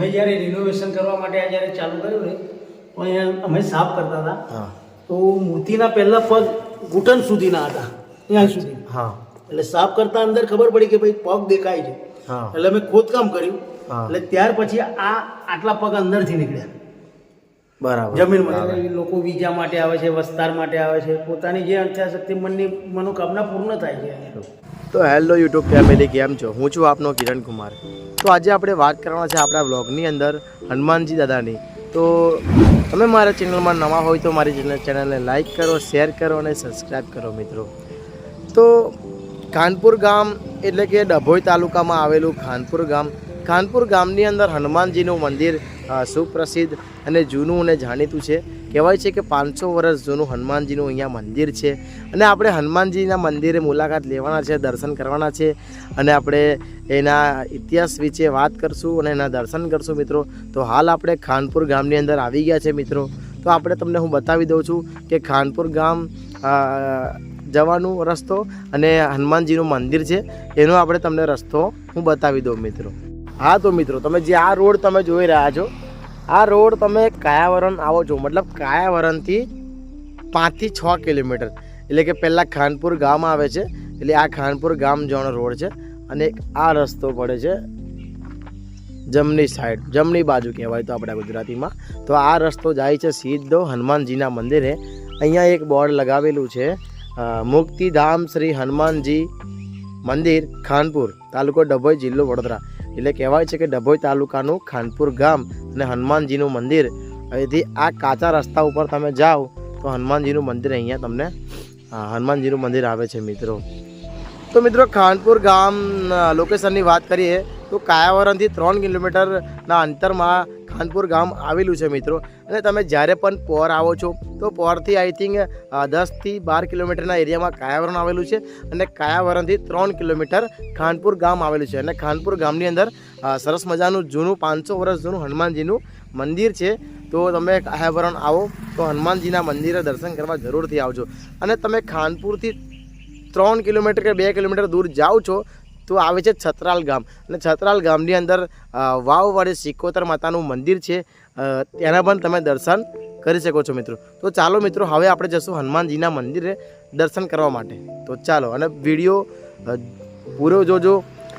અમે જ્યારે રિનોવેશન કરવા માટે જ્યારે ચાલુ કર્યું ને તો અહીંયા અમે સાફ કરતા હતા. તો મૂર્તિના પહેલા પગ ઘૂંટણ સુધીના હતા ત્યાં સુધી. હા. એટલે સાફ કરતા અંદર ખબર પડી કે ભાઈ પગ દેખાય છે. એટલે અમે ખોદકામ કર્યું. એટલે ત્યાર પછી આ આટલા પગ અંદરથી નીકળ્યા. બરાબર. જમીનમાં. લોકો વિઝા માટે આવે છે વસ્તાર માટે આવે છે. પોતાની જે ઈચ્છાશક્તિ મનની મનોકામના પૂર્ણ થાય છે. અહીંયા. તો હેલો યુટ્યુબ ફેમિલી કેમ છો? હું છું આપનો કિરણ કુમાર. તો આજે આપણે વાત કરવાના છે આપણા બ્લોગની અંદર હનુમાનજી દાદાની. તો તમે મારા ચેનલમાં નવા હોય તો મારી ચેનલને લાઈક કરો શેર કરો અને સબસ્ક્રાઈબ કરો મિત્રો. તો ખાનપુર ગામ એટલે કે ડભોઈ તાલુકામાં આવેલું ખાનપુર ગામ. ખાનપુર ગામની અંદર હનુમાનજીનું મંદિર સુપ્રસિદ્ધ અને જૂનું અને જાણીતું છે. કહેવાય છે કે પાંચસો વર્ષ જૂનું હનુમાનજીનું અહીંયા મંદિર છે. અને આપણે હનુમાનજીના મંદિરે મુલાકાત લેવાના છે, દર્શન કરવાના છે. અને આપણે એના ઇતિહાસ વિશે વાત કરશું અને એના દર્શન કરશું મિત્રો. તો હાલ આપણે ખાનપુર ગામની અંદર આવી ગયા છે મિત્રો. તો આપણે તમને હું બતાવી દઉં છું કે ખાનપુર ગામ જવાનું રસ્તો અને હનુમાનજીનું મંદિર છે. એનો આપણે તમને રસ્તો હું બતાવી દઉં મિત્રો. હા તો મિત્રો, તમે જે આ રોડ તમે જોઈ રહ્યા છો આ રોડ તમે કાયાવરણ આવો છો. મતલબ કાયાવરણથી પાંચથી છ કિલોમીટર. એટલે કે પહેલાં ખાનપુર ગામ આવે છે. એટલે આ ખાનપુર ગામ જવાનો રોડ છે અને આ રસ્તો પડે છે જમણી સાઈડ જમણી બાજુ કહેવાય તો આપણા ગુજરાતીમાં. તો આ રસ્તો જાય છે સીધો હનુમાનજીના મંદિરે. અહીંયા એક બોર્ડ લગાવેલું છે મુક્તિધામ શ્રી હનુમાનજી મંદિર, ખાનપુર, તાલુકો ડભોઈ જિલ્લો વડોદરા. એટલે કહેવાય છે કે ડભોઈ તાલુકાનું ખાનપુર ગામ અને હનુમાનજીનું મંદિર. અહીંથી આ કાચા રસ્તા ઉપર તમે જાઓ તો હનુમાનજીનું મંદિર અહીંયા તમને હનુમાનજીનું મંદિર આવે છે મિત્રો. તો મિત્રો ખાનપુર ગામ લોકેશનની વાત કરીએ તો કાયાવરણથી ત્રણ કિલોમીટરના અંતરમાં ખાનપુર ગામ આવેલું છે મિત્રો. અને તમે જ્યારે પણ પોર આવો છો, તો પોરથી આઈ થિંક દસથી બાર કિલોમીટરના એરિયામાં કાયાવરણ આવેલું છે અને કાયાવરણથી ત્રણ કિલોમીટર ખાનપુર ગામ આવેલું છે. અને ખાનપુર ગામની અંદર સરસ મજાનું જૂનું પાંચસો વર્ષ જૂનું હનુમાનજીનું મંદિર છે. તો તમે કાયાવરણ આવો, તો હનુમાનજીના મંદિરે દર્શન કરવા જરૂરથી આવજો. અને તમે ખાનપુરથી ત્રણ કિલોમીટર કે બે કિલોમીટર દૂર જાઓ છો તો આવે છે છત્રાલ ગામ. અને છત્રાલ ગામની અંદર વાવવાડી સિકોતર માતાનું મંદિર છે. તેના પણ તમે દર્શન કરી શકો છો મિત્રો. તો ચાલો મિત્રો, હવે આપણે જશું હનુમાનજીના મંદિરે દર્શન કરવા માટે. તો ચાલો, અને વીડિયો પૂરો જોજો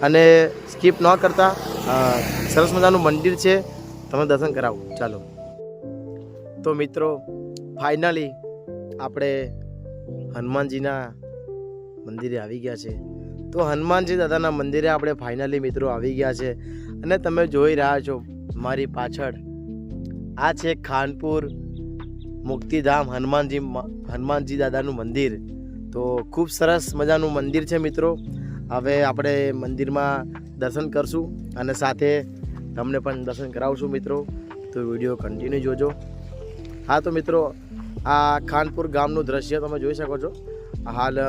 અને સ્કીપ ન કરતા. સરસ મજાનું મંદિર છે. તમે દર્શન કરાવો. ચાલો. તો મિત્રો, ફાઇનલી આપણે હનુમાનજીના મંદિરે આવી ગયા છે. તો હનુમાનજી દાદાના મંદિરે આપણે ફાઇનલી મિત્રો આવી ગયા છે. અને તમે જોઈ રહ્યા છો મારી પાછળ. આ છે ખાનપુર મુક્તિધામ હનુમાનજી હનુમાનજી દાદાનું મંદિર. તો ખૂબ સરસ મજાનું મંદિર છે મિત્રો. હવે આપણે મંદિરમાં દર્શન કરશું અને સાથે તમને પણ દર્શન કરાવશું મિત્રો. તો વીડિયો કન્ટિન્યુ જોજો. હા તો મિત્રો, આ ખાનપુર ગામનું દ્રશ્ય તમે જોઈ શકો છો. હાલ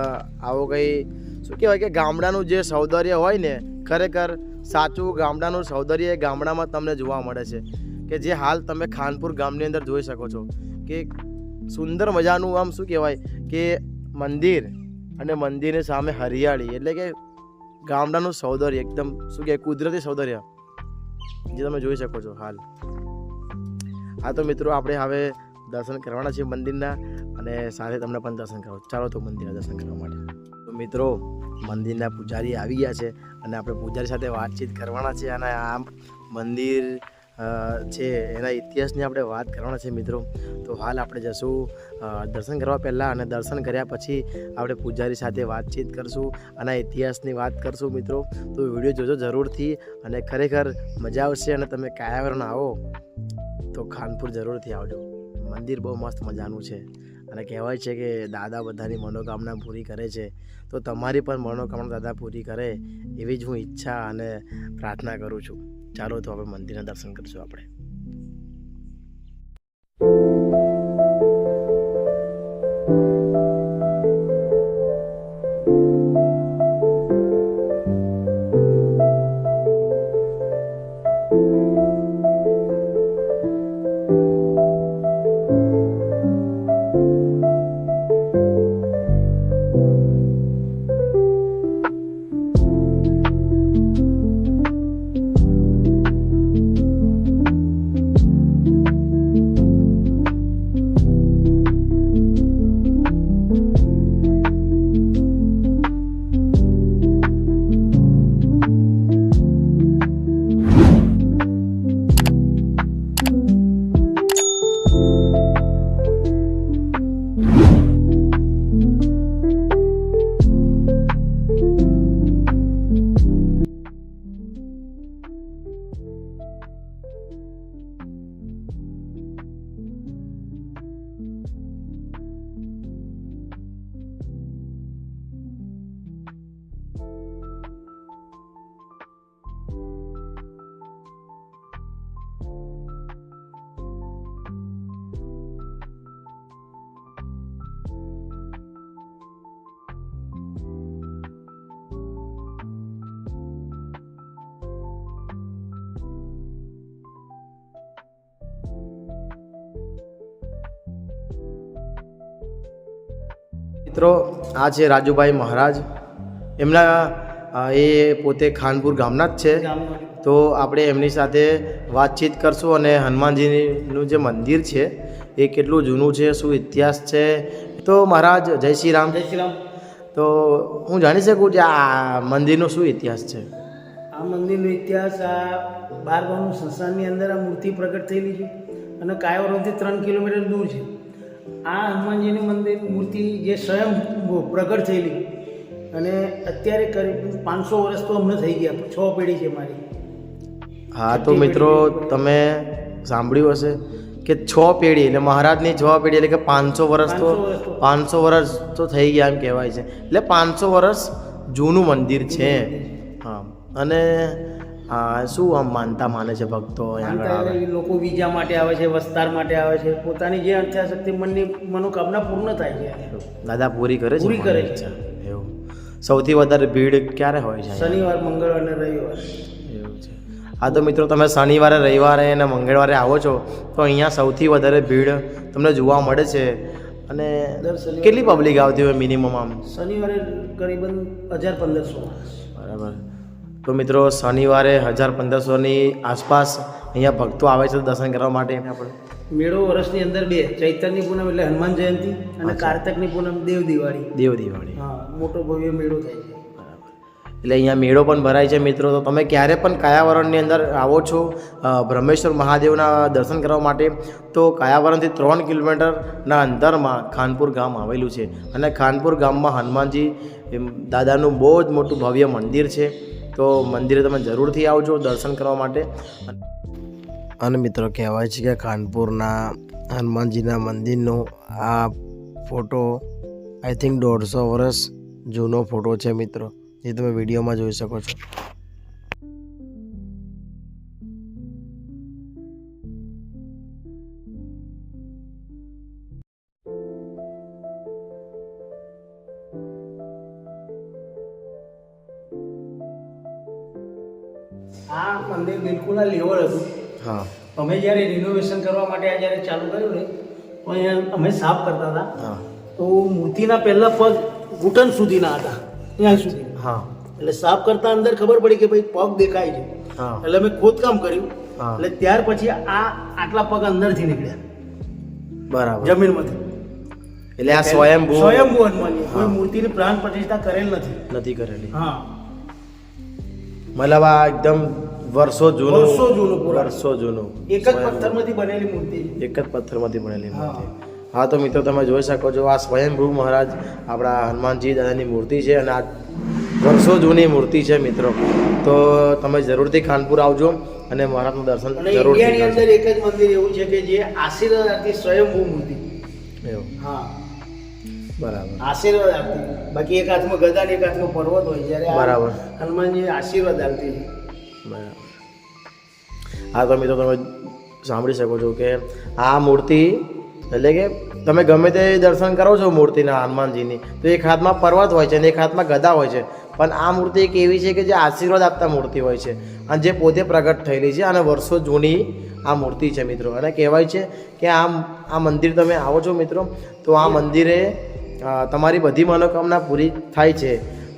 આવો કંઈ શું કહેવાય કે ગામડાનું જે સૌંદર્ય હોય ને, ખરેખર સાચું ગામડાનું સૌંદર્ય એ ગામડામાં તમને જોવા મળે છે. કે જે હાલ તમે ખાનપુર ગામની અંદર જોઈ શકો છો. કે સુંદર મજાનું આમ શું કહેવાય કે મંદિર અને મંદિરની સામે હરિયાળી એટલે કે ગામડાનું સૌંદર્ય, એકદમ શું કહેવાય, કુદરતી સૌંદર્ય. જે તમે જોઈ શકો છો હાલ. હા, તો મિત્રો આપણે હવે દર્શન કરવાના છીએ મંદિરના અને સાથે તમને પણ દર્શન કરાવો. ચાલો તો મંદિરના દર્શન કરવા માટે. મિત્રો, મંદિરના પૂજારી આવી ગયા છે અને આપણે પૂજારી સાથે વાતચીત કરવાના છે અને આ મંદિર છે એના ઇતિહાસની આપણે વાત કરવાના છે મિત્રો. તો હાલ આપણે જશું દર્શન કરવા પહેલાં અને દર્શન કર્યા પછી આપણે પૂજારી સાથે વાતચીત કરશું અને ઇતિહાસની વાત કરશું મિત્રો. તો વીડિયો જોજો જરૂરથી અને ખરેખર મજા આવશે અને તમે કાયાવરણ આવો તો ખાનપુર જરૂરથી આવજો. મંદિર બહુ મસ્ત મજાનું છે. અને કહેવાય છે કે દાદા બધાની મનોકામના પૂરી કરે છે. તો તમારી પણ મનોકામના દાદા પૂરી કરે એવી જ હું ઈચ્છા અને પ્રાર્થના કરું છું. ચાલો તો હવે મંદિરના દર્શન કરશું આપણે. મિત્રો આ છે રાજુભાઈ મહારાજ. એમના એ પોતે ખાનપુર ગામના જ છે. તો આપણે એમની સાથે વાતચીત કરશું અને હનુમાનજીનું જે મંદિર છે એ કેટલું જૂનું છે શું ઇતિહાસ છે. તો મહારાજ જય શ્રી રામ. જય શ્રી રામ. તો હું જાણી શકું કે આ મંદિરનો શું ઇતિહાસ છે? આ મંદિરનો ઇતિહાસ આ બાર ગામનું સંસ્થાનની અંદર આ મૂર્તિ પ્રગટ થયેલી છે અને કાયાવરમથી ત્રણ કિલોમીટર દૂર છે. આ હનુમાનજીની મંદિર મૂર્તિ જે સ્વયં પ્રગટ થયેલી. અને અત્યારે કરીબ પાંચસો વર્ષ તો અમને થઈ ગયા છ પેઢી છે મારી. હા તો મિત્રો તમે સાંભળ્યું હશે કે છ પેઢી એટલે મહારાજની છ પેઢી એટલે કે પાંચસો વર્ષ તો 500 વર્ષ તો. પાંચસો વર્ષ તો થઈ ગયા એમ કહેવાય છે. એટલે પાંચસો વર્ષ જૂનું મંદિર છે. હા અને શું આમ માનતા માને છે ભક્તો લોકો બીજા માટે આવે છે વસ્તાર માટે આવે છે. પોતાની જે અંત્યાશક્તિ મનની મનોકામના પૂર્ણ થાય છે દાદા પૂરી કરે છે પૂરી કરે છે. એવું. સૌથી વધારે ભીડ ક્યારે હોય છે? શનિવાર મંગળવાર અને રવિવાર. એવું છે. હા તો મિત્રો તમે શનિવારે રવિવારે અને મંગળવારે આવો છો તો અહીંયા સૌથી વધારે ભીડ તમને જોવા મળે છે. અને કેટલી પબ્લિક આવતી હોય મિનિમમ આમ? શનિવારે કરીબન હજાર પંદરસો. બરાબર. તો મિત્રો શનિવારે હજાર પંદરસોની આસપાસ અહીંયા ભક્તો આવે છે દર્શન કરવા માટે. આપણે મેળો વર્ષની અંદર બે ચૈતન્ય પૂનમ એટલે હનુમાન જયંતિ અને કારતકની પૂનમ દેવ દિવાળી. દેવ દિવાળી. હા મોટો ભવ્ય મેળો થાય છે. એટલે અહીંયા મેળો પણ ભરાય છે મિત્રો તો તમે ક્યારે પણ કાયાવરણની અંદર આવો છો બ્રહ્મેશ્વર મહાદેવના દર્શન કરવા માટે તો કાયાવરણથી ત્રણ કિલોમીટરના અંતરમાં ખાનપુર ગામ આવેલું છે. અને ખાનપુર ગામમાં હનુમાનજી દાદાનું બહુ જ મોટું ભવ્ય મંદિર છે. તો મંદિરે તમે જરૂરથી આવજો દર્શન કરવા માટે. અને મિત્રો કહેવાય છે કે ખાનપુરના હનુમાનજીના મંદિરનો આ ફોટો આઈ થિંક દોઢસો વર્ષ જૂનો ફોટો છે મિત્રો, જે તમે વિડીયોમાં જોઈ શકો છો. મંદિર બિલકુલ આ લેવલ હતું. હા. અમે જ્યારે રિનોવેશન કરવા માટે આ જ્યારે ચાલુ કર્યું ને તો અહીંયા અમે સાફ કરતા હતા. હા. તો મૂર્તિના પહેલા પગ ઘૂંટણ સુધીના હતા. ત્યાં સુધી. હા. એટલે સાફ કરતા અંદર ખબર પડી કે ભાઈ પગ દેખાય છે. હા. એટલે અમે ખોદકામ કર્યું. એટલે ત્યાર પછી આ આટલા પગ અંદરથી નીકળ્યા. બરાબર. જમીનમાંથી. એટલે આ સ્વયંભૂ સ્વયંભૂ હનુમાનજી. કોઈ મૂર્તિની પ્રાણ પ્રતિષ્ઠા કરેલ નથી. નથી કરેલી. હા. મતલબ આ એકદમ વર્ષો જૂનું વર્ષો જૂનું. વર્ષો જૂનું. એક જ પથ્થરમાંથી બનેલી મૂર્તિ. એક જ પથ્થરમાંથી બનેલી મૂર્તિ. હા તો મિત્રો તમે જોઈ શકો છો આ સ્વયંભૂ મહારાજ આપણા હનુમાનજી દાદાની મૂર્તિ છે અને આ વર્ષો જૂની મૂર્તિ છે મિત્રો. તો તમે જરૂરથી ખાનપુર આવજો અને મહારાજનું દર્શન જરૂર ઇન્ડિયાની અંદર એક જ મંદિર એવું છે કે જે આશીર્વાદ આપતી સ્વયંભૂ મૂર્તિ. એવું. હા. બરાબર. આશીર્વાદ આપતી બાકી એક હાથમાં ગદા ને એક હાથમાં પર્વત હોય જ્યારે બરાબર. હનુમાનજી આશીર્વાદ આપતી બરાબર. હા તો મિત્રો તમે સાંભળી શકો છો કે આ મૂર્તિ એટલે કે તમે ગમે તે દર્શન કરો છો મૂર્તિના હનુમાનજીની, તો એક હાથમાં પર્વત હોય છે અને એક હાથમાં ગદા હોય છે. પણ આ મૂર્તિ એક એવી છે કે જે આશીર્વાદ આપતા મૂર્તિ હોય છે અને જે પોતે પ્રગટ થયેલી છે અને વર્ષો જૂની આ મૂર્તિ છે મિત્રો. અને કહેવાય છે કે આ આ મંદિર તમે આવો છો મિત્રો, તો આ મંદિરે તમારી બધી મનોકામના પૂરી થાય છે.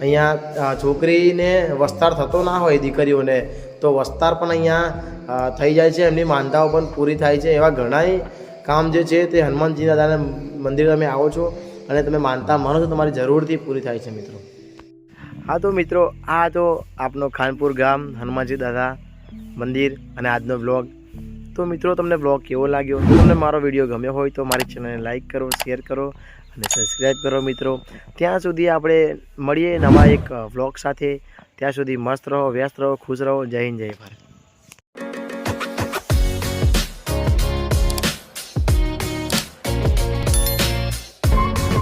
અહીંયા છોકરીને વસ્તાર થતો ના હોય દીકરીઓને, તો વસ્તાર પણ અહીંયા થઈ જાય છે, એમની માનતાઓ પણ પૂરી થાય છે. એવા ઘણાય કામ જે છે તે હનુમાનજી દાદાના મંદિર તમે આવો છો અને તમે માનતા માનો છો, તમારી જરૂરથી પૂરી થાય છે મિત્રો. હા તો મિત્રો, આ તો આપનો ખાનપુર ગામ હનુમાનજી દાદા મંદિર અને આજનો બ્લોગ તો મિત્રો, તમને બ્લોગ કેવો લાગ્યો? તમને મારો વીડિયો ગમ્યો હોય તો મારી ચેનલને લાઇક કરો શેર કરો અને સબસ્ક્રાઈબ કરો મિત્રો. ત્યાં સુધી આપણે મળીએ નવા એક બ્લોગ સાથે. ત્યાં સુધી મસ્ત રહો, વ્યસ્ત રહો, ખુશ રહો. જય હિન્દ, જય ભારત.